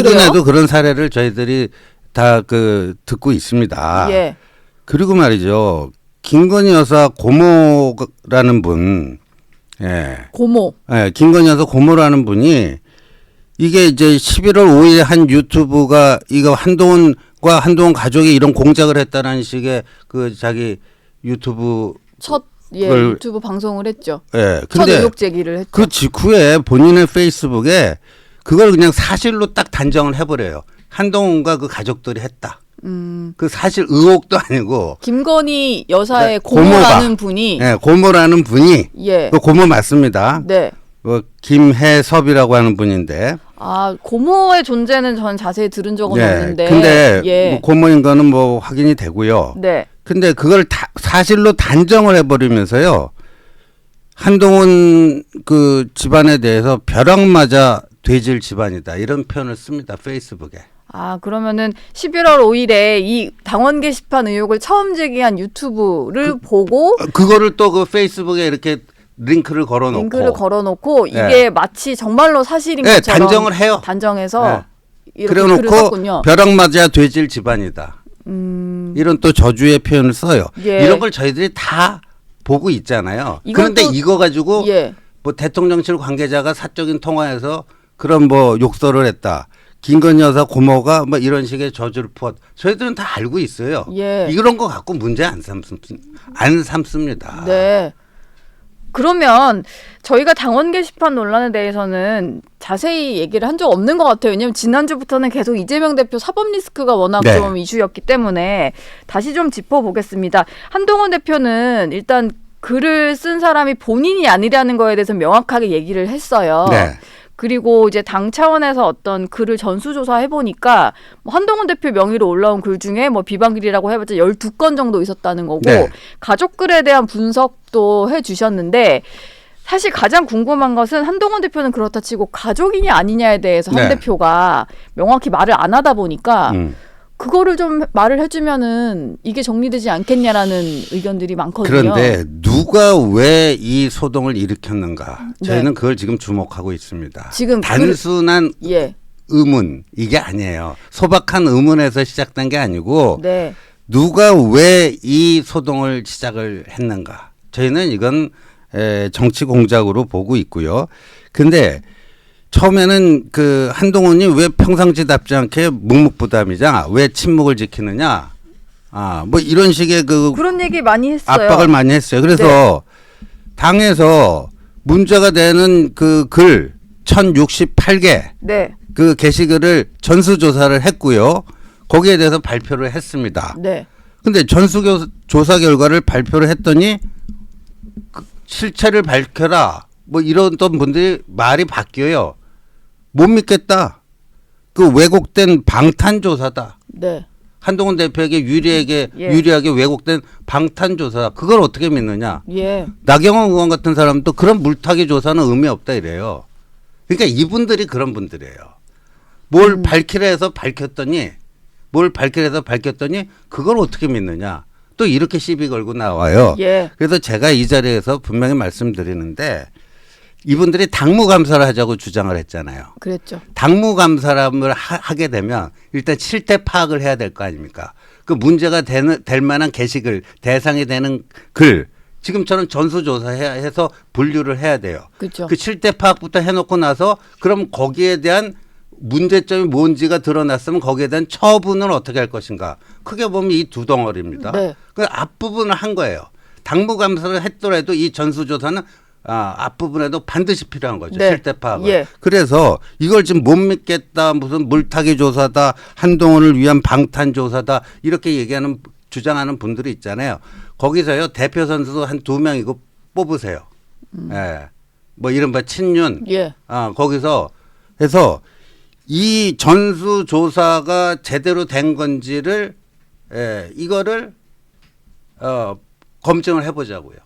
최근에도 그런 사례를 저희들이 다 그 듣고 있습니다. 예. 그리고 말이죠. 김건희 여사 고모라는 분, 예, 고모. 예, 김건희 여사 고모라는 분이 이게 이제 11월 5일에 한 유튜브가 이거 한동훈과 한동훈 가족이 이런 공작을 했다는 식의 그 자기 유튜브 첫 예, 그걸- 유튜브 방송을 했죠. 예. 첫 근데 의혹 제기를 했죠. 그 직후에 본인의 페이스북에 그걸 그냥 사실로 딱 단정을 해버려요. 한동훈과 그 가족들이 했다. 음, 그 사실 의혹도 아니고 김건희 여사의 네, 고모라는. 분이 예, 고모라는 분이 예. 그 고모 맞습니다. 네. 그 김혜섭이라고 하는 분인데 아, 고모의 존재는 전 자세히 들은 적은 예, 없는데. 근데 예. 뭐 고모인 거는 뭐 확인이 되고요. 네. 근데 그걸 다 사실로 단정을 해버리면서요. 한동훈 그 집안에 대해서 벼락 맞아 돼질 집안이다 이런 표현을 씁니다 페이스북에. 아, 그러면은 11월 5일에 이 당원 게시판 의혹을 처음 제기한 유튜브를 보고 어, 그거를 또 그 페이스북에 이렇게 링크를 걸어놓고 링크를 걸어놓고 예. 이게 마치 정말로 사실인 예, 것처럼 단정을 해요. 단정해서 이렇게 글을 그래놓고. 벼락 맞아 돼질 집안이다. 음, 이런 또 저주의 표현을 써요. 예. 이런 걸 저희들이 다 보고 있잖아요. 그런데 또- 이거 가지고 예. 뭐 대통령실 관계자가 사적인 통화에서 그런 뭐 욕설을 했다. 김건희 여사 고모가 뭐 이런 식의 저주를 퍼 저희들은 다 알고 있어요. 예. 이런 거 갖고 문제 안 삼습 안 삼습니다. 네. 그러면 저희가 당원 게시판 논란에 대해서는 자세히 얘기를 한 적 없는 것 같아요. 왜냐하면 지난주부터는 계속 이재명 대표 사법 리스크가 워낙 네. 좀 이슈였기 때문에 다시 좀 짚어보겠습니다. 한동훈 대표는 일단 글을 쓴 사람이 본인이 아니라는 거에 대해서 명확하게 얘기를 했어요. 네. 그리고 이제 당 차원에서 어떤 글을 전수조사 해보니까 뭐 한동훈 대표 명의로 올라온 글 중에 뭐 비방글이라고 해봤자 12건 정도 있었다는 거고 네. 가족 글에 대한 분석도 해주셨는데 사실 가장 궁금한 것은 한동훈 대표는 그렇다 치고 가족이냐 아니냐에 대해서 한 네. 대표가 명확히 말을 안 하다 보니까 음. 그거를 좀 말을 해주면은 이게 정리되지 않겠냐라는 의견들이 많거든요. 그런데 누가 왜 이 소동을 일으켰는가? 네. 저희는 그걸 지금 주목하고 있습니다. 지금 그- 단순한 예, 의문 이게 아니에요. 소박한 의문에서 시작된 게 아니고 네, 누가 왜 이 소동을 시작을 했는가? 저희는 이건 에, 정치 공작으로 보고 있고요. 근데 처음에는 그 한동훈이 왜 평상시답지 않게 묵묵부담이냐? 왜 침묵을 지키느냐? 아, 뭐 이런 식의 그 그런 얘기 많이 했어요. 압박을 많이 했어요. 그래서 당에서 문제가 되는 그글 1068개 네, 그 게시글을 전수조사를 했고요. 거기에 대해서 발표를 했습니다. 네, 근데 전수조사 결과를 발표를 했더니 그 실체를 밝혀라. 뭐 이러던 분들이 말이 바뀌어요. 못 믿겠다. 그 왜곡된 방탄조사다. 네. 한동훈 대표에게 유리하게 예. 유리하게 왜곡된 방탄 조사. 그걸 어떻게 믿느냐? 예. 나경원 의원 같은 사람도 그런 물타기 조사는 의미 없다 이래요. 그러니까 이분들이 그런 분들이에요. 뭘 음. 밝히려 해서 밝혔더니 뭘 밝히려 해서 밝혔더니 그걸 어떻게 믿느냐. 또 이렇게 시비 걸고 나와요. 예. 그래서 제가 이 자리에서 분명히 말씀드리는데 이분들이 당무 감사를 하자고 주장을 했잖아요. 그랬죠. 당무 감사람을 하, 게 되면 일단 실태 파악을 해야 될 거 아닙니까? 그 문제가 되는 될 만한 게시글 대상이 되는 글 지금처럼 전수조사해야 해서 분류를 해야 돼요. 그렇죠. 그 실태 파악부터 해놓고 나서 그럼 거기에 대한 문제점이 뭔지가 드러났으면 거기에 대한 처분을 어떻게 할 것인가. 크게 보면 이 두 덩어리입니다. 네. 그 앞부분을 한 거예요. 당무 감사를 했더라도 이 전수조사는 아, 앞부분에도 반드시 필요한 거죠. 네. 실태 파악을. 예. 그래서 이걸 지금 못 믿겠다. 무슨 물타기 조사다. 한동훈을 위한 방탄 조사다. 이렇게 얘기하는 주장하는 분들이 있잖아요. 거기서요. 대표 선수도 한 두 명이고 뽑으세요. 예. 뭐 이른바 친윤. 예. 아, 거기서 해서 이 전수 조사가 제대로 된 건지를 예, 이거를 어, 검증을 해 보자고요.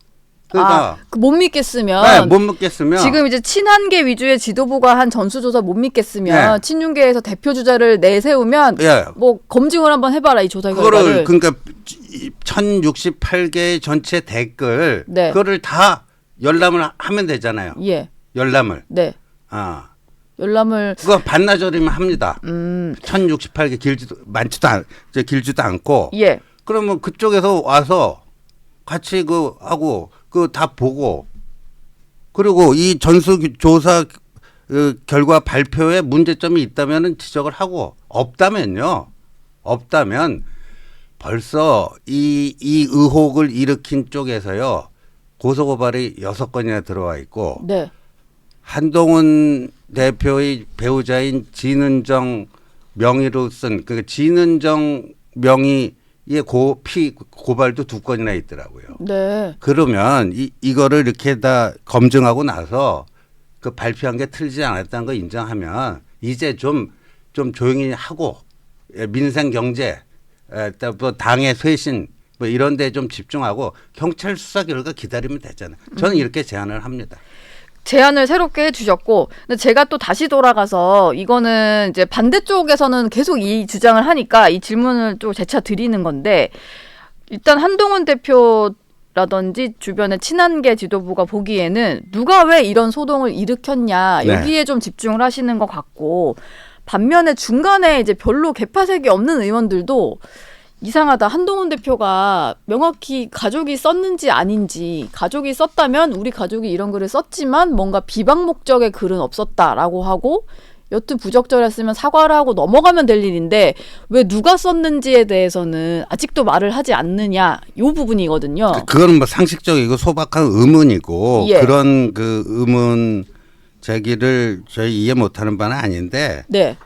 그러니까 아, 그못 믿겠으면 네, 못 믿겠으면 지금 이제 친한계 위주의 지도부가 한 전수조사 못 믿겠으면 네. 친윤계에서 대표 주자를 내세우면 예. 뭐 검증을 한번 해봐라 이 조사 그거를 결과를. 그러니까 1068개의 전체 댓글 네. 그거를 다 열람을 하면 되잖아요. 예, 열람을. 네, 아. 열람을 그거 반나절이면 합니다. 음, 1068개 길지도 많지도 않, 길지도 않고 예. 그러면 그쪽에서 와서 같이 그 하고 그 다 보고 그리고 이 전수 조사 그 결과 발표에 문제점이 있다면은 지적을 하고 없다면요. 없다면 벌써 이, 이 의혹을 일으킨 쪽에서요. 고소고발이 여섯 건이나 들어와 있고 네. 한동훈 대표의 배우자인 진은정 명의로 쓴 그 진은정 명의 의 고피 고발도 두 건이나 있더라고요. 네. 그러면 이 이거를 이렇게 다 검증하고 나서 그 발표한 게 틀리지 않았다는 거 인정하면 이제 좀 좀 조용히 하고 예, 민생 경제 에, 또뭐 당의 쇄신 뭐 이런 데 좀 집중하고 경찰 수사 결과 기다리면 되잖아요. 저는 이렇게 제안을 합니다. 제안을 새롭게 해주셨고, 근데 제가 또 다시 돌아가서 이거는 이제 반대쪽에서는 계속 이 주장을 하니까 이 질문을 또 재차 드리는 건데, 일단 한동훈 대표 라든지 주변의 친한계 지도부가 보기에는 누가 왜 이런 소동을 일으켰냐 네. 여기에 좀 집중을 하시는 것 같고, 반면에 중간에 이제 별로 개파색이 없는 의원들도 이상하다. 한동훈 대표가 명확히 가족이 썼는지 아닌지 가족이 썼다면 우리 가족이 이런 글을 썼지만 뭔가 비방 목적의 글은 없었다라고 하고 여튼 부적절했으면 사과를 하고 넘어가면 될 일인데 왜 누가 썼는지에 대해서는 아직도 말을 하지 않느냐 요 부분이거든요. 그- 그거는 뭐 상식적이고 소박한 의문이고 예. 그런 그 의문 제기를 저희 이해 못하는 바는 아닌데 네.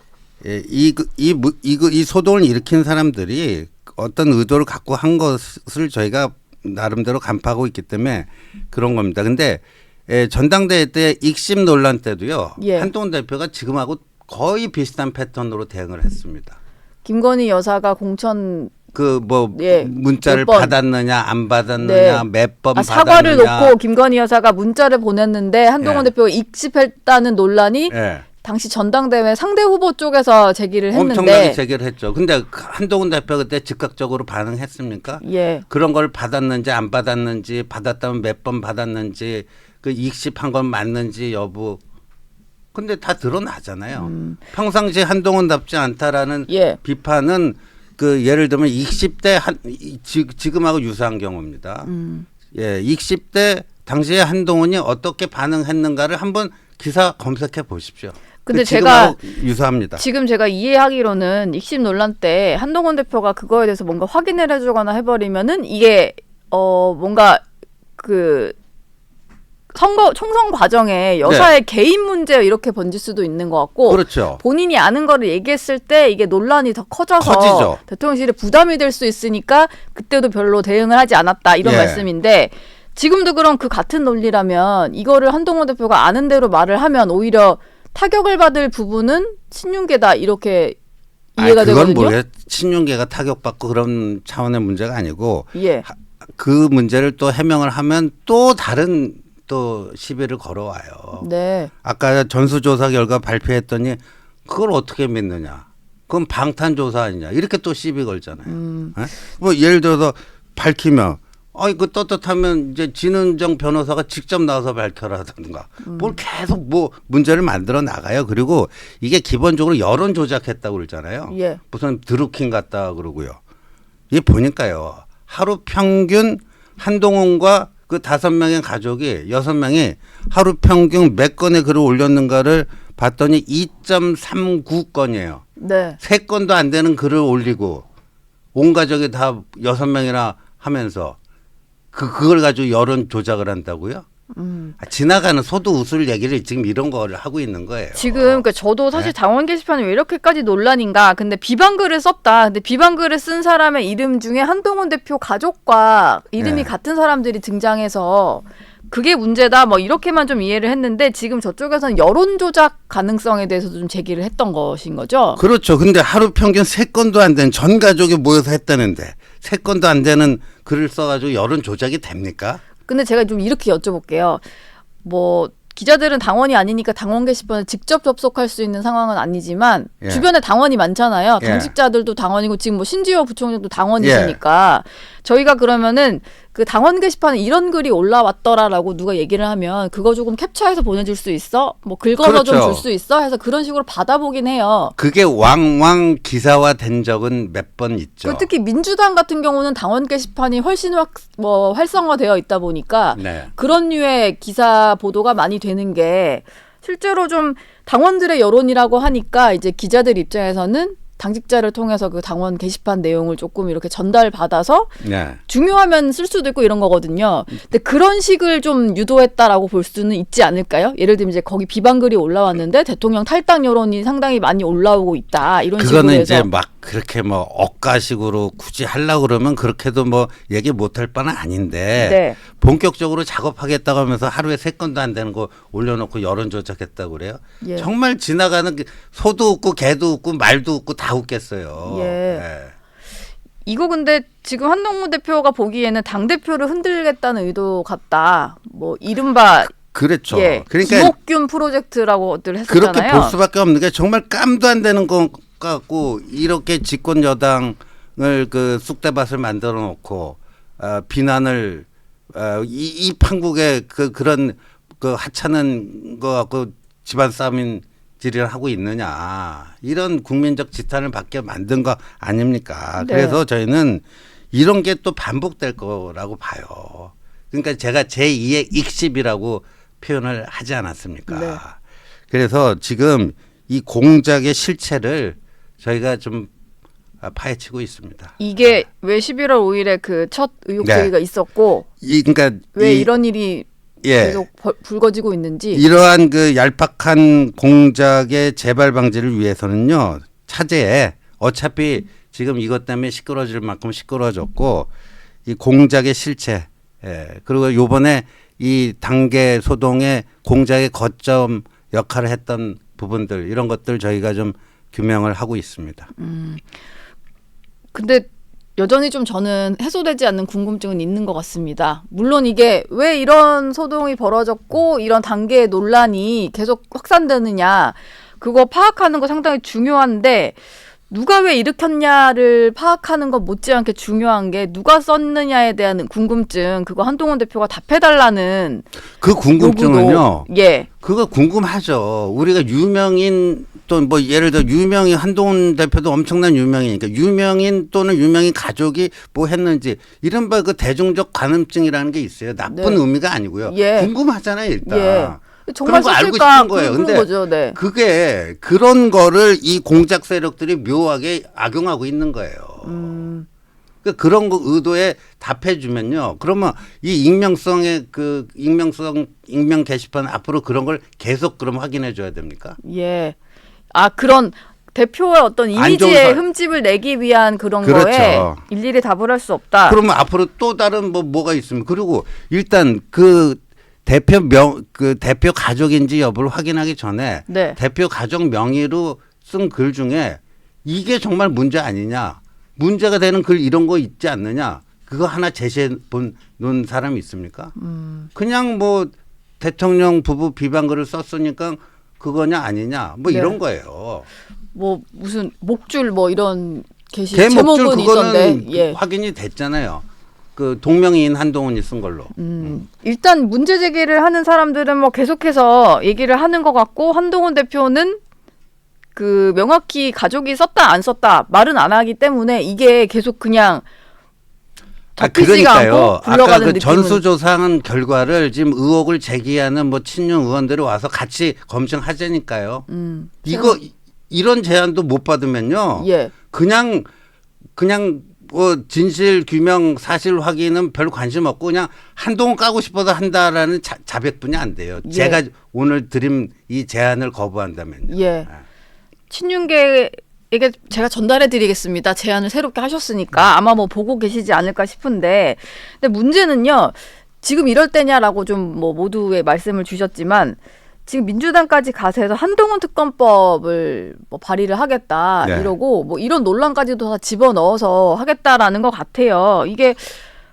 예, 이, 그- 이, 무- 이, 그- 이 소동을 일으킨 사람들이 어떤 의도를 갖고 한 것을 저희가 나름대로 간파하고 있기 때문에 그런 겁니다. 근데 예, 전당대회 때 익심 논란 때도요. 예. 한동훈 대표가 지금하고 거의 비슷한 패턴으로 대응을 했습니다. 김건희 여사가 공천 그뭐 예, 문자를. 받았느냐 안 받았느냐 몇번 아, 사과를 받았느냐 놓고 김건희 여사가 문자를 보냈는데 한동훈 예. 대표가 익십했다는 논란이 예. 당시 전당대회 상대 후보 쪽에서 제기를 엄청나게 했는데 제기를 했죠. 근데 그 한동훈 대표 그때 즉각적으로 반응했습니까? 예. 그런 걸 받았는지 안 받았는지 받았다면 몇 번 받았는지 그 익십한 건 맞는지 여부 근데 다 드러나잖아요. 평상시 한동훈답지 않다라는 음. 예. 비판은 그 예를 들면 익십 때한 이- 지- 지금하고 유사한 경우입니다. 음. 예, 익십 때 당시에 한동훈이 어떻게 반응했는가를 한번 기사 검색해 보십시오. 근데 그 제가 지금하고 유사합니다. 지금 제가 이해하기로는 익심 논란 때 한동훈 대표가 그거에 대해서 뭔가 확인을 해주거나 해버리면은 이게 어 뭔가 그 선거 총선 과정에 여사의 개인 문제 이렇게 번질 수도 있는 것 같고 네. 그렇죠. 본인이 아는 거를 얘기했을 때 이게 논란이 더 커져서 커지죠. 대통령실에 부담이 될 수 있으니까 그때도 별로 대응을 하지 않았다 이런 예. 말씀인데 지금도 그럼 그 같은 논리라면 이거를 한동훈 대표가 아는 대로 말을 하면 오히려 타격을 받을 부분은 신윤계다 이렇게 이해가 아니, 그건 되거든요. 모르겠 친윤계가 타격받고 그런 차원의 문제가 아니고 예. 그 문제를 또 해명을 하면 또 다른 또 시비를 걸어와요. 네. 아까 전수조사 결과 발표했더니 그걸 어떻게 믿느냐? 그건 방탄 조사 아니냐? 이렇게 또 시비 걸잖아요. 음. 예? 뭐 예를 들어서 밝히면 아이 그 떳떳하면 이제 진은정 변호사가 직접 나와서 밝혀라든가 음. 뭘 계속 뭐 문제를 만들어 나가요. 그리고 이게 기본적으로 여론 조작했다고 그러잖아요. 예. 무슨 드루킹 같다 그러고요. 이게 보니까요. 하루 평균 한동훈과 그 다섯 명의 가족이 여섯 명이 하루 평균 몇 건의 글을 올렸는가를 봤더니 2.39건이에요. 네. 세 건도 안 되는 글을 올리고 온 가족이 다 여섯 명이나 하면서 그 그걸 가지고 여론 조작을 한다고요? 음. 아, 지나가는 소도 웃을 얘기를 지금 이런 거를 하고 있는 거예요. 지금 그러니까 저도 사실 네. 당원 게시판이 왜 이렇게까지 논란인가? 근데 비방글을 썼다. 근데 비방글을 쓴 사람의 이름 중에 한동훈 대표 가족과 이름이 네. 같은 사람들이 등장해서 그게 문제다. 뭐 이렇게만 좀 이해를 했는데 지금 저쪽에서는 여론 조작 가능성에 대해서도 좀 제기를 했던 것인 거죠. 그렇죠. 근데 하루 평균 세 건도 안 되는 전 가족이 모여서 했다는데 세 건도 안 되는 글을 써가지고 여론 조작이 됩니까? 근데 제가 좀 이렇게 여쭤볼게요. 뭐 기자들은 당원이 아니니까 당원 게시판에 직접 접속할 수 있는 상황은 아니지만 예. 주변에 당원이 많잖아요. 예. 당직자들도 당원이고 지금 뭐 신지호 부총장도 당원이시니까 저희가 그러면은 그 당원 게시판에 이런 글이 올라왔더라라고 누가 얘기를 하면 그거 조금 캡처해서 보내줄 수 있어? 뭐 긁어서 좀 그렇죠. 줄수 있어? 해서 그런 식으로 받아보긴 해요. 그게 왕왕 기사화 된 적은 몇 번 있죠. 그 특히 민주당 같은 경우는 당원 게시판이 훨씬 확, 뭐 활성화되어 있다 보니까 네. 그런 류의 기사 보도가 많이 되는 게 실제로 좀 당원들의 여론이라고 하니까 이제 기자들 입장에서는 당직자를 통해서 그 당원 게시판 내용을 조금 이렇게 전달 받아서 네. 중요하면 쓸 수도 있고 이런 거거든요. 근데 그런 식을 좀 유도했다라고 볼 수는 있지 않을까요? 예를 들면 이제 거기 비방글이 올라왔는데 대통령 탈당 여론이 상당히 많이 올라오고 있다 이런 식으로 그거는 해서 이제 막 그렇게 뭐 억가식으로 굳이 하려고 그러면 그렇게도 뭐 얘기 못할 바는 아닌데 네. 본격적으로 작업하겠다고 하면서 하루에 세 건도 안 되는 거 올려놓고 여론 조작했다고 그래요. 예. 정말 지나가는 게 소도 웃고 개도 웃고 말도 웃고 다 웃겠어요. 예. 예. 이거 근데 지금 한동훈 대표가 보기에는 당 대표를 흔들겠다는 의도 같다. 뭐 이른바 그렇죠. 예, 그러니까 김옥균 프로젝트라고들 했었잖아요. 그렇게 볼 수밖에 없는 게 정말 깜도 안 되는 것 같고 이렇게 집권 여당을 그 쑥대밭을 만들어 놓고 어, 비난을 어, 이, 이 판국의 그 그런 그 하찮은 거 갖고 집안 싸움질을 하고 있느냐 이런 국민적 지탄을 받게 만든 거 아닙니까? 네. 그래서 저희는 이런 게 또 반복될 거라고 봐요. 그러니까 제가 제2의 익십이라고 표현을 하지 않았습니까? 네. 그래서 지금 이 공작의 실체를 저희가 좀 아, 파헤치고 있습니다. 이게 왜 11월 5일에 그 첫 의혹 네. 제기가 있었고 이 그러니까 왜 이, 이런 일이 예. 계속 벌- 불거지고 있는지 이러한 그 얄팍한 공작의 재발 방지를 위해서는요 차제에 어차피 지금 이것 때문에 시끄러질 만큼 시끄러졌고 이 공작의 실체 예 그리고 요번에 이 단계 소동의 공작의 거점 역할을 했던 부분들 이런 것들 저희가 좀 규명을 하고 있습니다. 근데 여전히 좀 저는 해소되지 않는 궁금증은 있는 것 같습니다. 물론 이게 왜 이런 소동이 벌어졌고 이런 단계의 논란이 계속 확산되느냐 그거 파악하는 거 상당히 중요한데 누가 왜 일으켰냐를 파악하는 것 못지않게 중요한 게 누가 썼느냐에 대한 궁금증 그거 한동훈 대표가 답해달라는 그 궁금증은요. 요구도 예 그거 궁금하죠. 우리가 유명인 또 뭐 예를 들어 유명인 한동훈 대표도 엄청난 유명이니까 유명인 또는 유명인 가족이 뭐 했는지 이른바 그 대중적 관음증이라는 게 있어요. 나쁜 네. 의미가 아니고요. 예. 궁금하잖아요, 일단. 예. 정말 그런 거 알고 싶은 거예요. 근데 거죠. 네. 그게 그런 거를 이 공작 세력들이 묘하게 악용하고 있는 거예요. 음. 그 그런 거 의도에 답해 주면요. 그러면 이 익명성의 그 익명성 익명 게시판 앞으로 그런 걸 계속 그럼 확인해 줘야 됩니까? 예. 아 그런 대표의 어떤 이미지의 사- 흠집을 내기 위한 그런 그렇죠. 거에 일일이 답을 할 수 없다. 그러면 앞으로 또 다른 뭐 뭐가 있으면 그리고 일단 그 대표 명 그 대표 가족인지 여부를 확인하기 전에 네. 대표 가족 명의로 쓴 글 중에 이게 정말 문제 아니냐 문제가 되는 글 이런 거 있지 않느냐 그거 하나 제시해 본 놓은 사람이 있습니까? 음. 그냥 뭐 대통령 부부 비방글을 썼으니까 그거냐 아니냐 뭐 네. 이런 거예요. 뭐 무슨 목줄 뭐 이런 게시 제목은 그거는 있던데. 예. 확인이 됐잖아요. 그 동명이인 한동훈이 쓴 걸로. 음, 일단 문제 제기를 하는 사람들은 뭐 계속해서 얘기를 하는 것 같고 한동훈 대표는 그 명확히 가족이 썼다 안 썼다 말은 안 하기 때문에 이게 계속 그냥 아 그러니까요. 아까 그 전수조사한 결과를 지금 의혹을 제기하는 뭐 친윤 의원들이 와서 같이 검증하자니까요. 음, 이거 이- 이런 제안도 못 받으면요. 예. 그냥 그냥 뭐 진실 규명 사실 확인은 별 관심 없고 그냥 한동훈 까고 싶어서 한다라는 자, 자백뿐이 안 돼요. 예. 제가 오늘 드린 이 제안을 거부한다면요. 예. 친윤계 에게 제가 전달해 드리겠습니다. 제안을 새롭게 하셨으니까 아마 뭐 보고 계시지 않을까 싶은데 근데 문제는요. 지금 이럴 때냐라고 좀 뭐 모두의 말씀을 주셨지만 지금 민주당까지 가세해서 한동훈 특검법을 뭐 발의를 하겠다 네. 이러고 뭐 이런 논란까지도 다 집어 넣어서 하겠다라는 것 같아요. 이게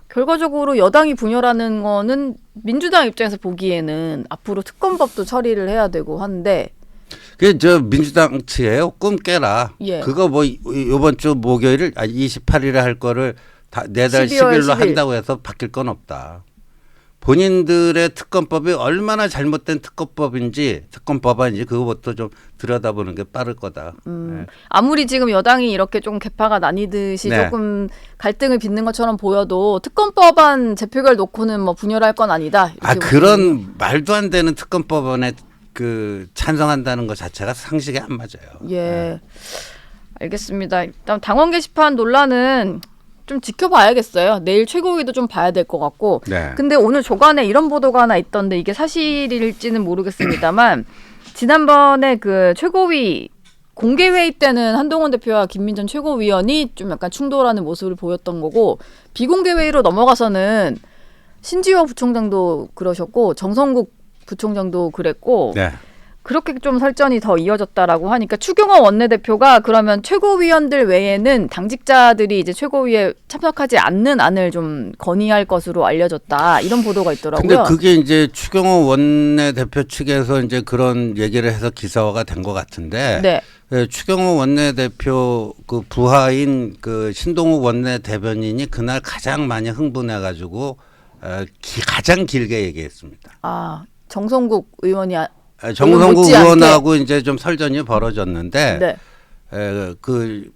결과적으로 여당이 분열하는 거는 민주당 입장에서 보기에는 앞으로 특검법도 처리를 해야 되고 한데 그 저 민주당 측에요. 꿈 깨라. 예. 그거 뭐 이- 이번 주 목요일 아 28일에 할 거를 다 내달 12월 10일로 10일. 한다고 해서 바뀔 건 없다. 본인들의 특검법이 얼마나 잘못된 특검법인지 특검법인지 그거부터 좀 들여다보는 게 빠를 거다. 음, 아무리 지금 여당이 이렇게 좀 개파가 나뉘듯이 네. 조금 갈등을 빚는 것처럼 보여도 특검법안 제표결 놓고는 뭐 분열할 건 아니다. 아 그런 말도 안 되는 특검법안에 그 찬성한다는 것 자체가 상식에 안 맞아요. 예. 알겠습니다. 일단 당원 게시판 논란은 좀 지켜봐야겠어요. 내일 최고위도 좀 봐야 될 것 같고. 네. 근데 오늘 조간에 이런 보도가 하나 있던데 이게 사실일지는 모르겠습니다만 지난번에 그 최고위 공개 회의 때는 한동훈 대표와 김민전 최고위원이 좀 약간 충돌하는 모습을 보였던 거고 비공개 회의로 넘어가서는 신지호 부총장도 그러셨고 정성국 부총장도 그랬고 네. 그렇게 좀 설전이 더 이어졌다라고 하니까 추경호 원내대표가 그러면 최고위원들 외에는 당직자들이 이제 최고위에 참석하지 않는 안을 좀 건의할 것으로 알려졌다 이런 보도가 있더라고요. 근데 그게 이제 추경호 원내대표 측에서 이제 그런 얘기를 해서 기사화가 된 것 같은데 네, 예, 추경호 원내대표 그 부하인 그 신동욱 원내대변인이 그날 가장 많이 흥분해가지고 어, 기, 가장 길게 얘기했습니다. 아 정성국 의원이 아, 아, 정성국 못지않게- 의원하고 이제 좀 설전이 벌어졌는데 네, 에, 그,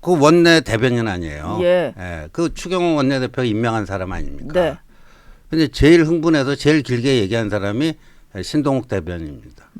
그 원내 대변인 아니에요. 예. 예, 그 추경호 원내대표 임명한 사람 아닙니까? 네. 근데 제일 흥분해서 제일 길게 얘기한 사람이 신동욱 대변인입니다.